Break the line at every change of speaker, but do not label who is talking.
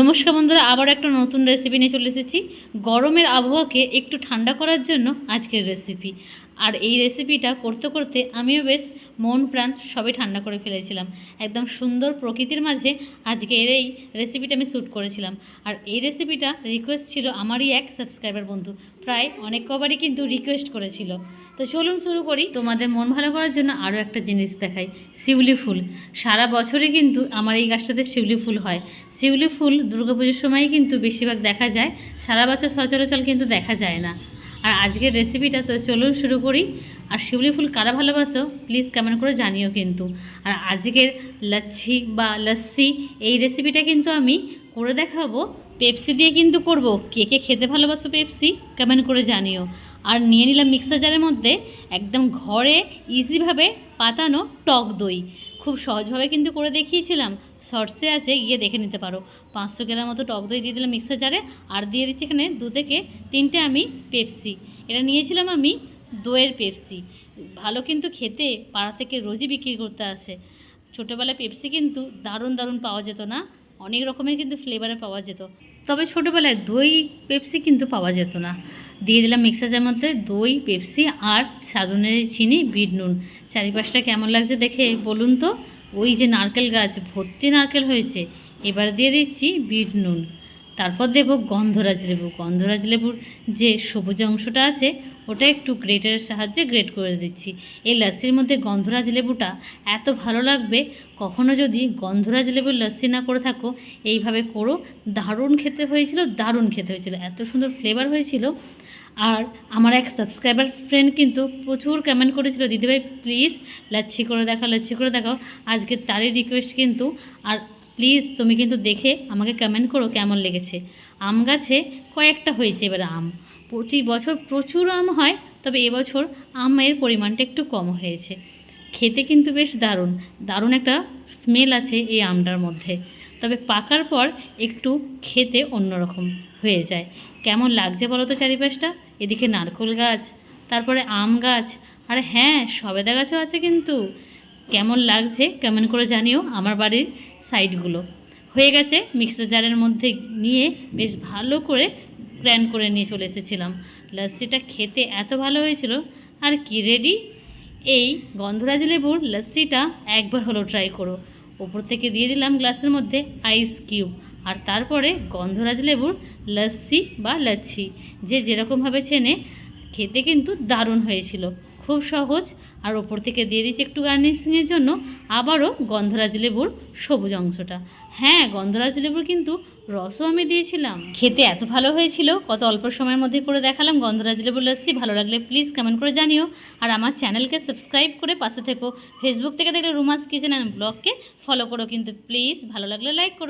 নমস্কার বন্ধুরা, আবার একটা নতুন রেসিপি নিয়ে চলে এসেছি। গরমের আবহাওয়াকে একটু ঠান্ডা করার জন্য আজকের রেসিপি আর এই রেসিপিটা করতে করতে আমিও বেশ মন প্রাণ সবই ঠান্ডা করে ফেলেছিলাম। একদম সুন্দর প্রকৃতির মাঝে আজকে এর এই রেসিপিটা আমি শ্যুট করেছিলাম। আর এই রেসিপিটা রিকোয়েস্ট ছিল আমারই এক সাবস্ক্রাইবার বন্ধু। প্রায় অনেক কবারই কিন্তু রিকোয়েস্ট করেছিল। তো চলুন শুরু করি। তোমাদের মন ভালো করার জন্য আরও একটা জিনিস দেখাই, শিউলি ফুল। সারা বছরই কিন্তু আমার এই গাছটাতে শিউলি ফুল হয়। শিউলি ফুল দুর্গাপুজোর সময়ই কিন্তু বেশিরভাগ দেখা যায়। সারা বছর সচরাচর কিন্তু দেখা যায় না। আর আজকের রেসিপিটা তো চলুন শুরু করি। আর শিউলি ফুল কারা ভালোবাসো প্লিজ কমেন্ট করে জানিও কিন্তু। আর আজকের লাচ্ছি বা লস্যি, এই রেসিপিটা কিন্তু আমি করে দেখাবো। পেপসি দিয়ে কিন্তু করব। কে কে খেতে ভালোবাসো পেপসি কমেন্ট করে জানিও। আর নিয়ে নিলাম মিক্সার জারের মধ্যে একদম ঘরে ইজিভাবে পাতানো টক দই। খুব সহজভাবে কিন্তু করে দেখিয়েছিলাম। শর্টসে আছে, গিয়ে দেখে নিতে পারো। পাঁচশো গ্রাম মতো টক দই দিয়ে দিলাম মিক্সার জারে, আর দিয়ে দিচ্ছি এখানে দু থেকে তিনটে আমি পেপসি। এটা নিয়েছিলাম আমি দইয়ের পেপসি। ভালো কিন্তু খেতে, পাড়া থেকে রোজই বিক্রি করতে আসে। ছোটোবেলায় পেপসি কিন্তু দারুণ দারুণ পাওয়া যেত না, অনেক রকমের কিন্তু ফ্লেভারে পাওয়া যেত। তবে ছোটোবেলায় দই, পেপসি কিন্তু পাওয়া যেত না। দিয়ে দিলাম মিক্সারের মধ্যে দই, পেপসি আর সাধনের চিনি, বিট নুন। চারিপাশটা কেমন লাগছে দেখে বলুন তো। ওই যে নারকেল গাছ, ভর্তি নারকেল হয়েছে। এবার দিয়ে দিচ্ছি বিট নুন। তারপর দেব গন্ধরাজ লেবু। গন্ধরাজ লেবুর যে সবুজ অংশটা আছে, ওটা একটু গ্রেটারের সাহায্যে গ্রেট করে দিচ্ছি। এই লস্যির মধ্যে গন্ধরাজ লেবুটা এত ভালো লাগবে, কখনো যদি গন্ধরাজ লেবুর লস্যি না করে থাকো, এইভাবে করো। দারুণ খেতে হয়েছিল, দারুণ খেতে হয়েছিল। এত সুন্দর ফ্লেভার হয়েছিল। আর আমার এক সাবস্ক্রাইবার ফ্রেন্ড কিন্তু প্রচুর কমেন্ট করেছিল, দিদিভাই প্লিজ লাচ্ছি করে দেখাও লাচ্ছি করে দেখাও। আজকে তারই রিকোয়েস্ট কিন্তু, আর প্লিজ তুমি কিন্তু দেখে আমাকে কমেন্ট করো কেমন লেগেছে। আম গাছে কয়েকটা হয়েছে এবার আম। প্রতি বছর প্রচুর আম হয়, তবে এবছর আমের পরিমাণটা একটু কম হয়েছে। খেতে কিন্তু বেশ দারুণ দারুণ একটা স্মেল আছে এই আমটার মধ্যে। তবে পাকার পর একটু খেতে অন্যরকম হয়ে যায়। কেমন লাগছে বলো তো চারিপাশটা? এদিকে নারকোল গাছ, তারপরে আম গাছ, আর হ্যাঁ সবেদা গাছও আছে কিন্তু। কেমন লাগছে কেমন করে জানিও। আমার বাড়ির সাইডগুলো। হয়ে গেছে মিক্সার জারের মধ্যে নিয়ে বেশ ভালো করে গ্র্যান্ড করে নিয়ে চলে এসেছিলাম। লস্যিটা খেতে এত ভালো হয়েছিল। আর কি রেডি এই গন্ধরাজ লেবুর লস্যিটা একবার হলো ট্রাই করো। ওপর থেকে দিয়ে দিলাম গ্লাসের মধ্যে আইস কিউব আর তারপরে গন্ধরাজ লেবুর লস্যি বা লচ্ছি। যে যেরকমভাবে চেনে, খেতে কিন্তু দারুণ হয়েছিল। খুব সহজ। আর ওপর থেকে দিয়ে দিচ্ছি একটু গার্নিশিংয়ের জন্য। আবারও গন্ধরাজ লেবুর সবুজ অংশটা। হ্যাঁ গন্ধরাজ লেবুর কিন্তু রসও আমি দিয়েছিলাম। খেতে এত ভালো হয়েছিল। কত অল্প সময়ের মধ্যে করে দেখালাম গন্ধরাজ লেবুর লস্যি। ভালো লাগলে প্লিজ কমেন্ট করে জানিও। আর আমার চ্যানেলকে সাবস্ক্রাইব করে পাশে থেকো। ফেসবুক থেকে দেখলে রুমাস কিচেন অ্যান্ড ব্লগকে ফলো করো কিন্তু প্লিজ ভালো লাগলে লাইক করো।